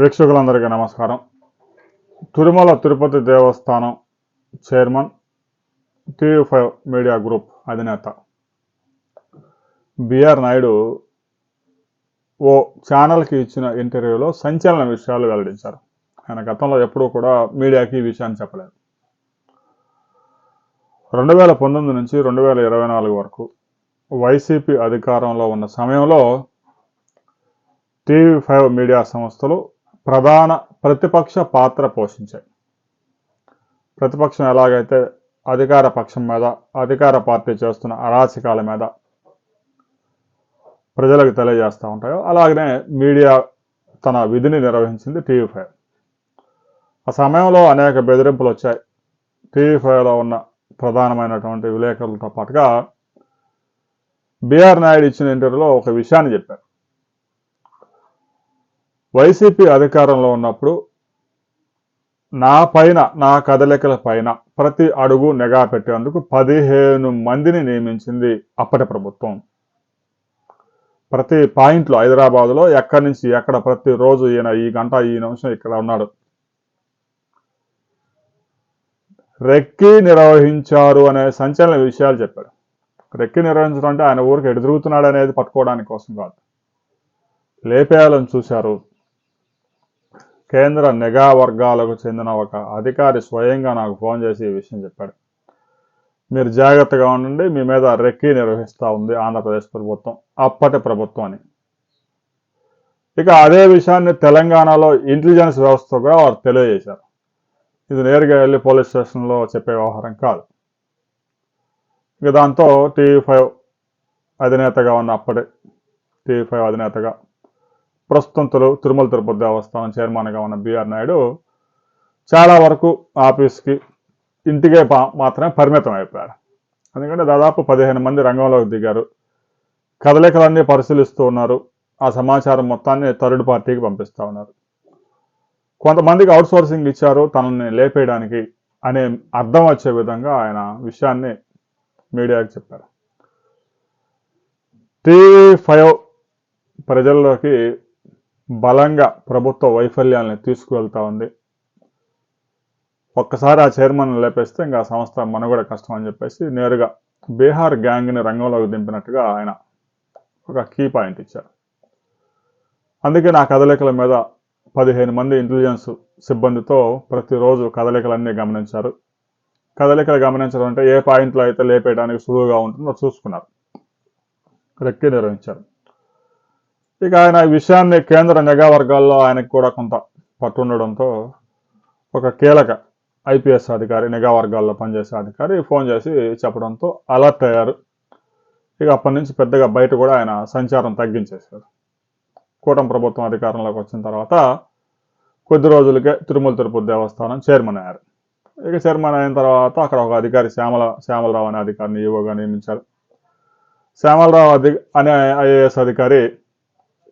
ప్రేక్షకులందరికీ నమస్కారం. Tirumala Tirupati Devasthanam chairman TV five media group అధినేత బిఆర్ నాయుడు ఓ ఛానల్కి ఇచ్చిన ఇంటర్వ్యూలో సంచలన విషయాలు వెల్లడించారు. ఆయన గతంలో ఎప్పుడూ కూడా మీడియాకి ఈ విషయాన్ని చెప్పలేదు. రెండు వేల పంతొమ్మిది నుంచి రెండు వేల ఇరవై నాలుగు వరకు వైసీపీ అధికారంలో ఉన్న సమయంలో టీవీ ఫైవ్ మీడియా సంస్థలు ప్రధాన ప్రతిపక్ష పాత్ర పోషించాయి. ప్రతిపక్షం ఎలాగైతే అధికార పక్షం మీద అధికార పార్టీ చేస్తున్న అరాచకాల మీద ప్రజలకు తెలియజేస్తూ ఉంటాయో అలాగనే మీడియా తన విధిని నిర్వహించింది టీవీ ఫైవ్. ఆ సమయంలో అనేక బెదిరింపులు వచ్చాయి. టీవీ ఫైవ్లో ఉన్న ప్రధానమైనటువంటి విలేకరులతో పాటుగా బీఆర్ నాయుడు ఇచ్చిన ఇంటర్వ్యూలో ఒక విషయాన్ని చెప్పారు. వైసీపీ అధికారంలో ఉన్నప్పుడు నా పైన నా కదలికల పైన ప్రతి అడుగు నిఘా పెట్టేందుకు పదిహేను మందిని నియమించింది అప్పటి ప్రభుత్వం. ప్రతి పాయింట్లో హైదరాబాద్లో ఎక్కడి నుంచి ఎక్కడ ప్రతిరోజు ఈయన ఈ గంట ఈ నిమిషం ఇక్కడ ఉన్నాడు. రెక్కి నిర్వహించారు అనే సంచలన విషయాలు చెప్పాడు. రెక్కి నిర్వహించడం అంటే ఆయన ఊరికి ఎడు తిరుగుతున్నాడు అనేది పట్టుకోవడానికి కోసం కాదు. లేపేయాలని చూశారు. కేంద్ర నిఘా వర్గాలకు చెందిన ఒక అధికారి స్వయంగా నాకు ఫోన్ చేసి ఈ విషయం చెప్పాడు. మీరు జాగ్రత్తగా ఉండండి మీ మీద రెక్కీ నిర్వహిస్తూ ఉంది ఆంధ్రప్రదేశ్ ప్రభుత్వం అప్పటి ప్రభుత్వం అని. ఇక అదే విషయాన్ని తెలంగాణలో ఇంటెలిజెన్స్ వ్యవస్థ కూడా వారు తెలియజేశారు. ఇది నేరుగా వెళ్ళి పోలీస్ స్టేషన్లో చెప్పే వ్యవహారం కాదు. ఇక దాంతో టీవీ ఫైవ్ అధినేతగా ఉన్న అప్పటి టీవీ ఫైవ్ అధినేతగా ప్రస్తుతం తిరు- తిరుమల తిరుపతి దేవస్థానం చైర్మన్గా ఉన్న బిఆర్ నాయుడు చాలా వరకు ఆఫీస్కి ఇంటికే పా- మాత్రమే పరిమితం అయిపోయారు. ఎందుకంటే దాదాపు పదిహేను మంది రంగంలోకి దిగారు. కదలికలన్నీ పరిశీలిస్తూ ఉన్నారు. ఆ సమాచారం మొత్తాన్ని థర్డ్ పార్టీకి పంపిస్తూ ఉన్నారు. కొంతమందికి అవుట్సోర్సింగ్ ఇచ్చారు తనని లేపేయడానికి అనే అర్థం వచ్చే విధంగా ఆయన విషయాన్ని మీడియాకి చెప్పారు. టీవీ ఫైవ్ ప్రజల్లోకి బలంగా ప్రభుత్వ వైఫల్యాలను తీసుకువెళ్తా ఉంది. ఒక్కసారి ఆ చైర్మన్ లేపేస్తే ఇంకా సంస్థ మనుగడ కష్టం అని చెప్పేసి నేరుగా బీహార్ గ్యాంగ్ని రంగంలోకి దింపినట్టుగా ఆయన ఒక కీ పాయింట్ ఇచ్చారు. అందుకే నా కదలికల మీద పదిహేను మంది ఇంటెలిజెన్స్ సిబ్బందితో ప్రతిరోజు కదలికలన్నీ గమనించారు. కదలికలు గమనించడం అంటే ఏ పాయింట్లో అయితే లేపేయడానికి సులువుగా ఉంటుందో చూసుకున్నారు. రెక్కి నిర్వహించారు. ఇక ఆయన ఈ విషయాన్ని కేంద్ర నిఘా వర్గాల్లో ఆయనకు కూడా కొంత పట్టుండడంతో ఒక కీలక ఐపీఎస్ అధికారి నిఘా వర్గాల్లో పనిచేసే అధికారి ఫోన్ చేసి చెప్పడంతో అలర్ట్ అయ్యారు. ఇక అప్పటి నుంచి పెద్దగా బయట కూడా ఆయన సంచారం తగ్గించేశారు. కూటమి ప్రభుత్వం అధికారంలోకి వచ్చిన తర్వాత కొద్ది రోజులకే తిరుమల తిరుపతి దేవస్థానం చైర్మన్ అయ్యారు. ఇక చైర్మన్ అయిన తర్వాత అక్కడ ఒక అధికారి శ్యామల శ్యామలరావు అనే అధికారిని ఈవోగా నియమించారు. శ్యామలరావు అధి అనే ఐఏఎస్ అధికారి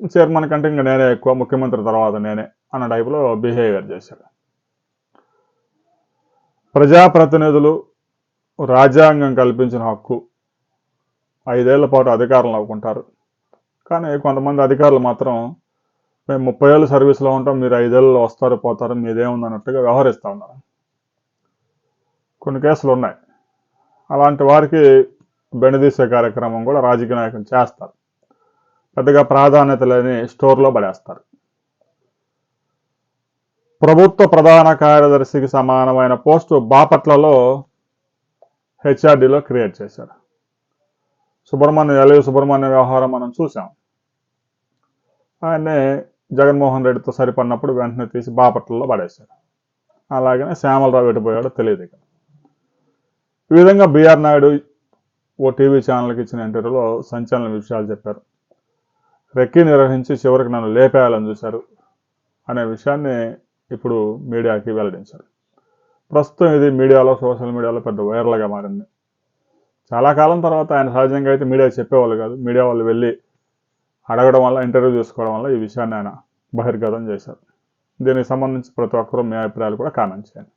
చైర్మన్ కంటే ఇంకా నేనే ఎక్కువ ముఖ్యమంత్రి తర్వాత నేనే అన్న టైపులో బిహేవియర్ చేశాడు. ప్రజాప్రతినిధులు రాజ్యాంగం కల్పించిన హక్కు ఐదేళ్ళ పాటు అధికారంలో ఉంటారు. కానీ కొంతమంది అధికారులు మాత్రం మేము ముప్పై ఏళ్ళు సర్వీస్లో ఉంటాం మీరు ఐదేళ్ళు వస్తారు పోతారు మీదేముంది అన్నట్టుగా వ్యవహరిస్తూ ఉన్నారు. కొన్ని కేసులు ఉన్నాయి. అలాంటి వారికి బెండదీసే కార్యక్రమం కూడా రాజకీయ నాయకులు చేస్తారు. పెద్దగా ప్రాధాన్యత లేని స్టోర్లో పడేస్తారు. ప్రభుత్వ ప్రధాన కార్యదర్శికి సమానమైన పోస్టు బాపట్లలో హెచ్ఆర్డీలో క్రియేట్ చేశారు. సుబ్రహ్మణ్యం ఎల్వి సుబ్రహ్మణ్యం వ్యవహారం మనం చూసాం ఆయన్ని జగన్మోహన్ రెడ్డితో సరిపడినప్పుడు వెంటనే తీసి బాపట్లలో పడేశారు. అలాగనే శ్యామలరావు ఎటుపోయాడో తెలియదు ఇక. ఈ విధంగా బీఆర్ నాయుడు ఓ టీవీ ఛానల్కి ఇచ్చిన ఇంటర్వ్యూలో సంచలన విషయాలు చెప్పారు. రెక్కి నిర్వహించి చివరికి నన్ను లేపేయాలని చూశారు అనే విషయాన్ని ఇప్పుడు మీడియాకి వెల్లడించారు. ప్రస్తుతం ఇది మీడియాలో సోషల్ మీడియాలో పెద్ద వైరల్గా మారింది. చాలా కాలం తర్వాత ఆయన సహజంగా అయితే మీడియా చెప్పేవాళ్ళు కాదు. మీడియా వాళ్ళు వెళ్ళి అడగడం వల్ల ఇంటర్వ్యూ చేసుకోవడం వల్ల ఈ విషయాన్ని ఆయన బహిర్గతం చేశారు. దీనికి సంబంధించి ప్రతి ఒక్కరూ మీ అభిప్రాయాలు కూడా కామెంట్ చేయండి.